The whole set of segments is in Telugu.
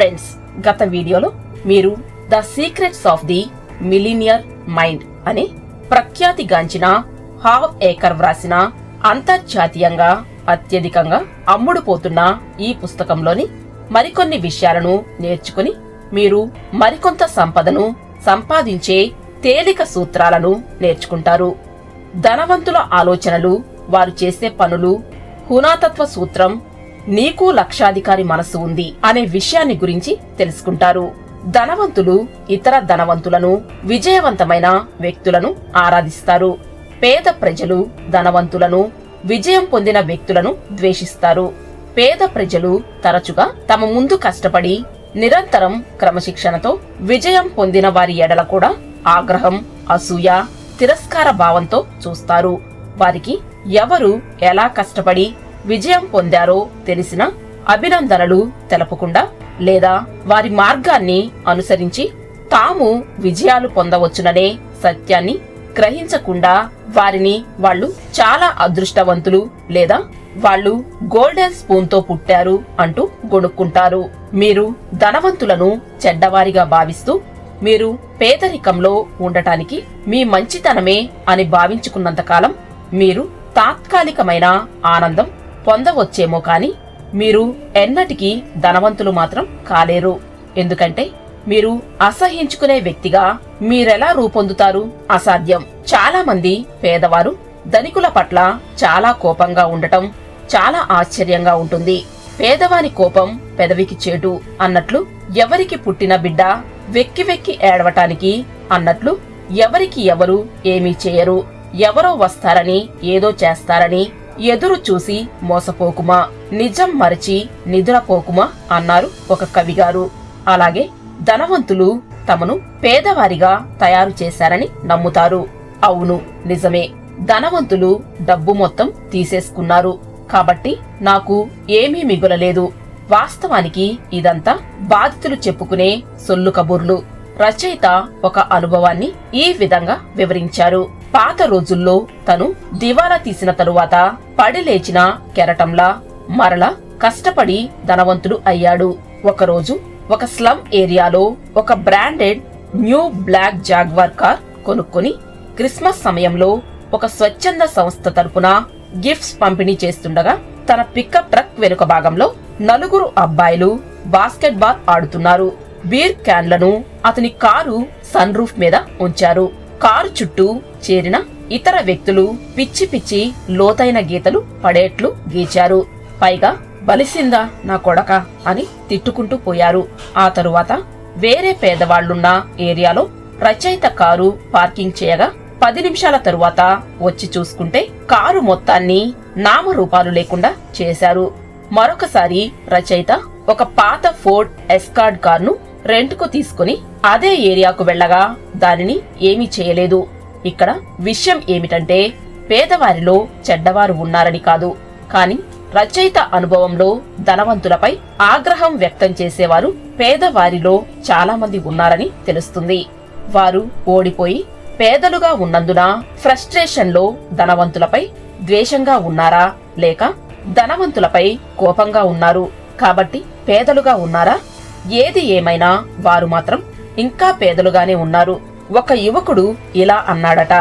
ఫ్రెండ్స్ గత వీడియోలో మీరు the secrets of the millionaire mind అనే ప్రఖ్యాతిగాంచిన హావ్ ఏకర్ వ్రాసిన అంతర్జాతీయంగా అత్యధికంగా అమ్ముడుపోతున్న ఈ పుస్తకంలోని మరికొన్ని విషయాలను నేర్చుకుని మీరు మరికొంత సంపదను సంపాదించే తేలిక సూత్రాలను నేర్చుకుంటారు. ధనవంతుల ఆలోచనలు వారు చేసే పనులు హునాతత్వ సూత్రం నీకు లక్షాధికారి మనసు ఉంది అనే విషయాన్ని గురించి తెలుసుకుంటారు. ధనవంతులు ఇతర ధనవంతులను విజయవంతమైన వ్యక్తులను ఆరాధిస్తారు. పేద ప్రజలు ధనవంతులను విజయం పొందిన వ్యక్తులను ద్వేషిస్తారు. పేద ప్రజలు తరచుగా తమ ముందు కష్టపడి నిరంతరం క్రమశిక్షణతో విజయం పొందిన వారి ఎడల కూడా ఆగ్రహం అసూయ తిరస్కార భావంతో చూస్తారు. వారికి ఎవరు ఎలా కష్టపడి విజయం పొందారో తెలిసిన అభినందనలు తెలపకుండా లేదా వారి మార్గాన్ని అనుసరించి తాము విజయాలు పొందవచ్చుననే సత్యాన్ని గ్రహించకుండా వారిని వాళ్ళు చాలా అదృష్టవంతులు లేదా వాళ్ళు గోల్డెన్ స్పూన్తో పుట్టారు అంటూ గొణుక్కుంటారు. మీరు ధనవంతులను చెడ్డవారిగా భావిస్తూ మీరు పేదరికంలో ఉండటానికి మీ మంచితనమే అని భావించుకున్నంతకాలం మీరు తాత్కాలికమైన ఆనందం పొందవచ్చేమో కానీ మీరు ఎన్నటికీ ధనవంతులు మాత్రం కాలేరు. ఎందుకంటే మీరు అసహించుకునే వ్యక్తిగా మీరెలా రూపొందుతారు అసాధ్యం. చాలా మంది పేదవారు ధనికుల పట్ల చాలా కోపంగా ఉండటం చాలా ఆశ్చర్యంగా ఉంటుంది. పేదవాని కోపం పెదవికి చేటు అన్నట్లు ఎవరికి పుట్టిన బిడ్డ వెక్కి వెక్కి ఏడవటానికి అన్నట్లు ఎవరికి ఎవరు ఏమీ చేయరు. ఎవరో వస్తారని ఏదో చేస్తారని ఎదురు చూసి మోసపోకుమా? నిజం మరచి నిద్రపోకుమా? అన్నారు ఒక కవిగారు. అలాగే ధనవంతులు తమను పేదవారిగా తయారు చేశారని నమ్ముతారు. అవును నిజమే. ధనవంతులు డబ్బు మొత్తం తీసేసుకున్నారు. కాబట్టి నాకు ఏమీ మిగులలేదు. వాస్తవానికి ఇదంతా బాధితులు చెప్పుకునే సొల్లు కబుర్లు. రచయిత ఒక అనుభవాన్ని ఈ విధంగా వివరించారు. పాత రోజుల్లో తను దివాలా తీసిన తరువాత పడి లేచిన కెరటంలా మరల కష్టపడి ధనవంతుడు అయ్యాడు. ఒకరోజు ఒక స్లమ్ ఏరియాలో ఒక branded new black Jaguar car కొనుక్కొని క్రిస్మస్ సమయంలో ఒక స్వచ్ఛంద సంస్థ తరపున గిఫ్ట్స్ పంపిణీ చేస్తుండగా తన పికప్ ట్రక్ వెనుక భాగంలో నలుగురు అబ్బాయిలు బాస్కెట్ బాల్ ఆడుతున్నారు. బీర్ క్యాన్లను అతని కారు సన్ రూఫ్ మీద ఉంచారు. కారు చుట్టూ చేరిన ఇతర వ్యక్తులు పిచ్చి పిచ్చి లోతైన గీతలు పడేట్లు గీచారు. పైగా బలిసిందా నా కొడక అని తిట్టుకుంటూ పోయారు. ఆ తరువాత వేరే పేదవాళ్ళున్న ఏరియాలో రచయిత కారు పార్కింగ్ చేయగా పది నిమిషాల తరువాత వచ్చి చూసుకుంటే కారు మొత్తాన్ని నామరూపాలు లేకుండా చేశారు. మరొకసారి రచయిత ఒక పాత ఫోర్డ్ ఎస్కార్డ్ కార్ను రెంట్కు తీసుకుని అదే ఏరియాకు వెళ్ళగా దానిని ఏమీ చేయలేదు. ఇక్కడ విషయం ఏమిటంటే పేదవారిలో చెడ్డవారు ఉన్నారని కాదు. కాని రచయిత అనుభవంలో ధనవంతులపై ఆగ్రహం వ్యక్తం చేసేవారు పేదవారిలో చాలా మంది ఉన్నారని తెలుస్తుంది. వారు ఓడిపోయి పేదలుగా ఉన్నందున ఫ్రస్ట్రేషన్లో ధనవంతులపై ద్వేషంగా ఉన్నారా? లేక ధనవంతులపై కోపంగా ఉన్నారు. కాబట్టి పేదలుగా ఉన్నారా? ఏది ఏమైనా వారు మాత్రం ఇంకా పేదలుగానే ఉన్నారు. ఒక యువకుడు ఇలా అన్నాడట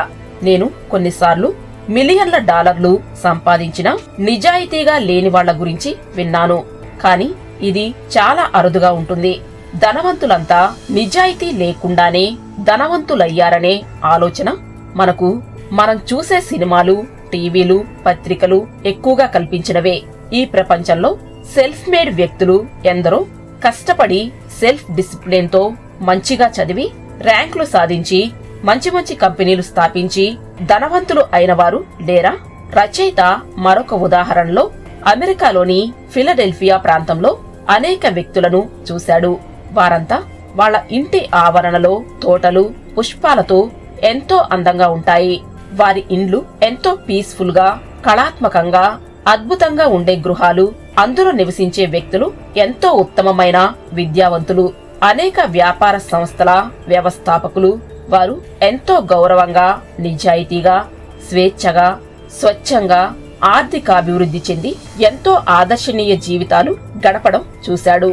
నేను కొన్నిసార్లు మిలియన్ల డాలర్లు సంపాదించిన నిజాయితీగా లేని వాళ్ళ గురించి విన్నాను. కాని ఇది చాలా అరుదుగా ఉంటుంది. ధనవంతులంతా నిజాయితీ లేకుండానే ధనవంతులయ్యారనే ఆలోచన మనకు. మనం చూసే సినిమాలు టీవీలు పత్రికలు ఎక్కువగా కల్పించినవే. ఈ ప్రపంచంలో సెల్ఫ్ మేడ్ వ్యక్తులు ఎందరో కష్టపడి సెల్ఫ్ డిసిప్లిన్తో మంచిగా చదివి ర్యాంకులు సాధించి మంచి మంచి కంపెనీలు స్థాపించి ధనవంతులు అయిన వారు లేరా? రచయిత మరొక ఉదాహరణలో అమెరికాలోని ఫిలడెల్ఫియా ప్రాంతంలో అనేక వ్యక్తులను చూశాడు. వారంతా వాళ్ళ ఇంటి ఆవరణలో తోటలు పుష్పాలతో ఎంతో అందంగా ఉంటాయి. వారి ఇండ్లు ఎంతో పీస్ఫుల్గా కళాత్మకంగా అద్భుతంగా ఉండే గృహాలు అందులో నివసించే వ్యక్తులు ఎంతో ఉత్తమమైన విద్యావంతులు. అనేక వ్యాపార సంస్థల వ్యవస్థాపకులు. వారు ఎంతో గౌరవంగా నిజాయితీగా స్వేచ్ఛగా స్వచ్ఛంగా ఆర్థికాభివృద్ధి చెంది ఎంతో ఆదర్శనీయ జీవితాలు గడపడం చూశాడు.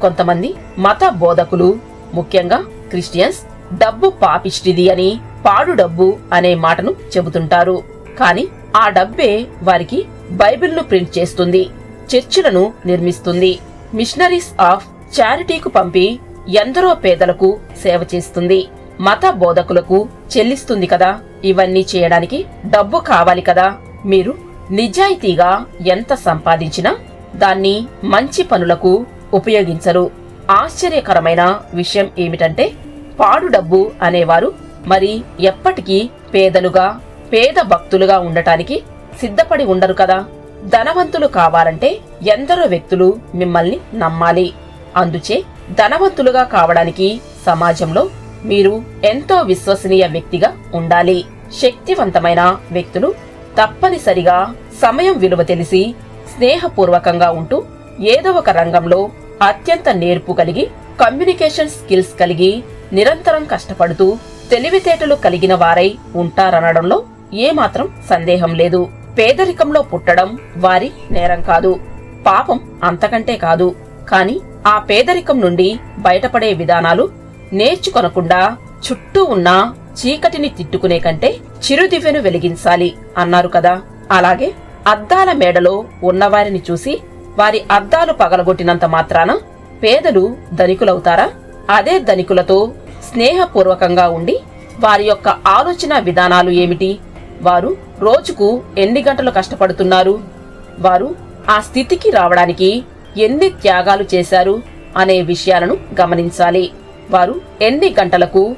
కొంతమంది మత బోధకులు ముఖ్యంగా క్రిస్టియన్స్ డబ్బు పాపిష్టిది అని పాడు డబ్బు అనే మాటను చెబుతుంటారు. కానీ ఆ డబ్బే వారికి బైబిల్ను ప్రింట్ చేస్తుంది. చర్చిలను నిర్మిస్తుంది. మిషనరీస్ ఆఫ్ చారిటీకు పంపి ఎందరో పేదలకు సేవ చేస్తుంది. మత బోధకులకు చెల్లిస్తుంది కదా. ఇవన్నీ చేయడానికి డబ్బు కావాలి కదా. మీరు నిజాయితీగా ఎంత సంపాదించినా దాన్ని మంచి పనులకు ఉపయోగించరు. ఆశ్చర్యకరమైన విషయం ఏమిటంటే పాడు డబ్బు అనేవారు మరి ఎప్పటికీ పేదలుగా పేద భక్తులుగా ఉండటానికి సిద్ధపడి ఉండరు కదా. ధనవంతులు కావాలంటే ఎందరో వ్యక్తులు మిమ్మల్ని నమ్మాలి. అందుచే ధనవంతులుగా కావడానికి సమాజంలో మీరు ఎంతో విశ్వసనీయ వ్యక్తిగా ఉండాలి. శక్తివంతమైన వ్యక్తులు తప్పనిసరిగా సమయం విలువ తెలిసి స్నేహపూర్వకంగా ఉంటూ ఏదో ఒక రంగంలో అత్యంత నేర్పు కలిగి కమ్యూనికేషన్ స్కిల్స్ కలిగి నిరంతరం కష్టపడుతూ తెలివితేటలు కలిగిన వారై ఉంటారనడంలో ఏమాత్రం సందేహం లేదు. పేదరికంలో పుట్టడం వారి నేరం కాదు. పాపం అంతకంటే కాదు. కాని ఆ పేదరికం నుండి బయటపడే విధానాలు నేర్చుకొనకుండా చుట్టూ ఉన్న చీకటిని తిట్టుకునే కంటే చిరుదివ్వెను వెలిగించాలి అన్నారు కదా. అలాగే అద్దాల మేడలో ఉన్నవారిని చూసి వారి అద్దాలు పగలగొట్టినంత మాత్రాన పేదలు ధనికులవుతారా? అదే ధనికులతో స్నేహపూర్వకంగా ఉండి వారి యొక్క ఆలోచన విధానాలు ఏమిటి? వారు రోజుకు ఎన్ని గంటలు కష్టపడుతున్నారు? వారు ఆ స్థితికి రావడానికి ఎన్ని త్యాగాలు చేశారు అనే విషయాలను గమనించాలి. వారు ఎన్ని గంటలకు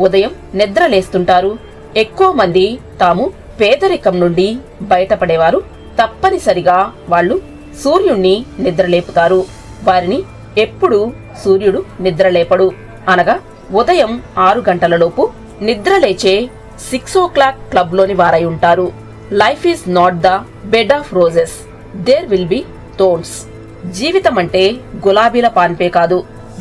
ఉదయం నిద్రలేస్తుంటారు? ఎక్కువ మంది తాము పేదరికం నుండి బయటపడేవారు తప్పనిసరిగా వాళ్ళు సూర్యుణ్ణి నిద్రలేపుతారు. వారిని ఎప్పుడు సూర్యుడు నిద్రలేపడు. అనగా ఉదయం ఆరు గంటలలోపు నిద్రలేచే సిక్స్ ఓ క్లాక్ క్లబ్లోని వారై ఉంటారు. Life is not the bed of roses. There will be thorns జీవితం అంటే గులాబీల పాన్పే కాదు.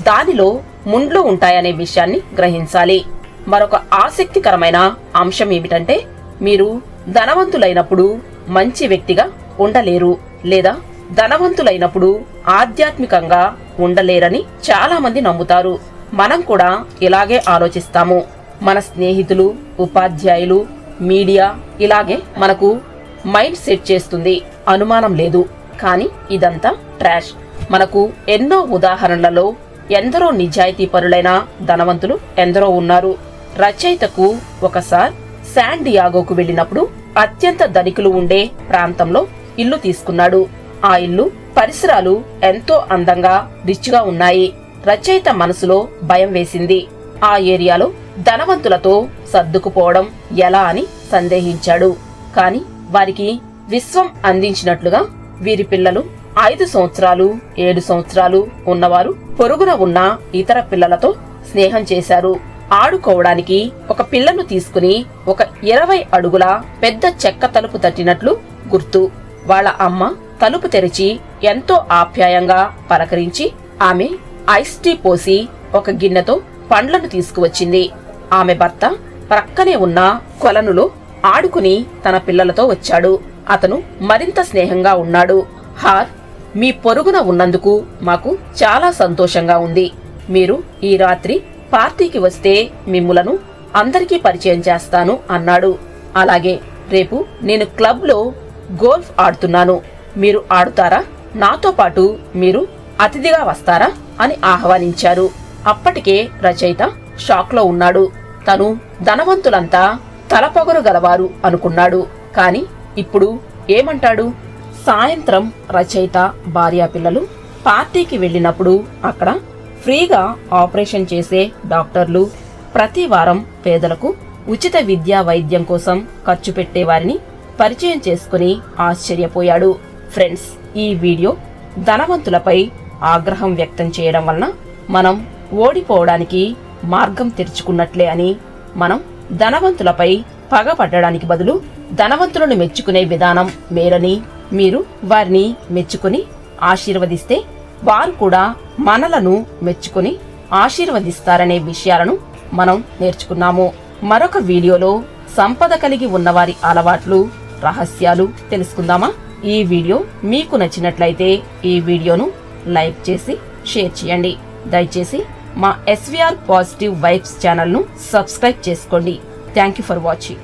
దానిలో ముండ్లు ఉంటాయనే విషయాన్ని గ్రహించాలి. మరొక ఆసక్తికరమైన అంశం ఏమిటంటే మీరు ధనవంతులైనప్పుడు మంచి వ్యక్తిగా ఉండలేరు లేదా ధనవంతులైనప్పుడు ఆధ్యాత్మికంగా ఉండలేరని చాలా మంది నమ్ముతారు. మనం కూడా ఇలాగే ఆలోచిస్తాము. మన స్నేహితులు ఉపాధ్యాయులు మీడియా ఇలాగే మనకు మైండ్ సెట్ చేస్తుంది. అనుమానం లేదు. కానీ ఇదంతా ట్రాష్. మనకు ఎన్నో ఉదాహరణలలో ఎందరో నిజాయితీ పరులైన ధనవంతులు ఎందరో ఉన్నారు. రచయితకు ఒకసారి శాన్ డియాగోకు వెళ్ళినప్పుడు అత్యంత ధనికులు ఉండే ప్రాంతంలో ఇల్లు తీసుకున్నాడు. ఆ ఇల్లు పరిసరాలు ఎంతో అందంగా రిచ్గా ఉన్నాయి. రచయిత మనసులో భయం వేసింది. ఆ ఏరియాలో ధనవంతులతో సర్దుకుపోవడం ఎలా అని సందేహించాడు. కాని వారికి విశ్వం అందించినట్లుగా వీరి పిల్లలు ఐదు సంవత్సరాలు ఏడు సంవత్సరాలు ఉన్నవారు పొరుగున ఉన్న ఇతర పిల్లలతో స్నేహం చేశారు. ఆడుకోవడానికి ఒక పిల్లను తీసుకుని ఒక ఇరవై అడుగుల పెద్ద చెక్క తలుపు తట్టినట్లు గుర్తు. వాళ్ళ అమ్మ తలుపు తెరిచి ఎంతో ఆప్యాయంగా పలకరించి ఆమె ఐస్ టీ పోసి ఒక గిన్నెతో పండ్లను తీసుకువచ్చింది. ఆమె భర్త ప్రక్కనే ఉన్న కొలనులో ఆడుకుని తన పిల్లలతో వచ్చాడు. అతను మరింత స్నేహంగా ఉన్నాడు. హార్ మీ పొరుగున ఉన్నందుకు మాకు చాలా సంతోషంగా ఉంది. మీరు ఈ రాత్రి పార్టీకి వస్తే మిమ్ములను అందరికీ పరిచయం చేస్తాను అన్నాడు. అలాగే రేపు నేను క్లబ్లో గోల్ఫ్ ఆడుతున్నాను. మీరు ఆడుతారా? నాతో పాటు మీరు అతిథిగా వస్తారా? అని ఆహ్వానించారు. అప్పటికే రచయిత షాక్లో ఉన్నాడు. తను ధనవంతులంతా తలపొగరు గలవారు అనుకున్నాడు. కాని ఇప్పుడు ఏమంటాడు? సాయంత్రం రచయిత భార్యా పిల్లలు పార్టీకి వెళ్ళినప్పుడు అక్కడ ఫ్రీగా ఆపరేషన్ చేసే డాక్టర్లు ప్రతి వారం పేదలకు ఉచిత విద్యా వైద్యం కోసం ఖర్చు పెట్టేవారిని పరిచయం చేసుకుని ఆశ్చర్యపోయాడు. ఫ్రెండ్స్ ఈ వీడియో ధనవంతులపై ఆగ్రహం వ్యక్తం చేయడం వలన మనం ఓడిపోవడానికి మార్గం తెరుచుకున్నట్లే అని మనం ధనవంతులపై పగపడ్డడానికి బదులు ధనవంతులను మెచ్చుకునే విధానం మేరని మీరు వారిని మెచ్చుకుని ఆశీర్వదిస్తే వారు కూడా మనలను మెచ్చుకుని ఆశీర్వదిస్తారనే విషయాలను మనం నేర్చుకున్నాము. మరొక వీడియోలో సంపద కలిగి ఉన్నవారి అలవాట్లు రహస్యాలు తెలుసుకుందామా? ఈ వీడియో మీకు నచ్చినట్లయితే ఈ వీడియోను లైక్ చేసి షేర్ చేయండి. దయచేసి మా ఎస్వీఆర్ పాజిటివ్ వైబ్స్ ఛానల్ను సబ్స్క్రైబ్ చేసుకోండి. Thank you for watching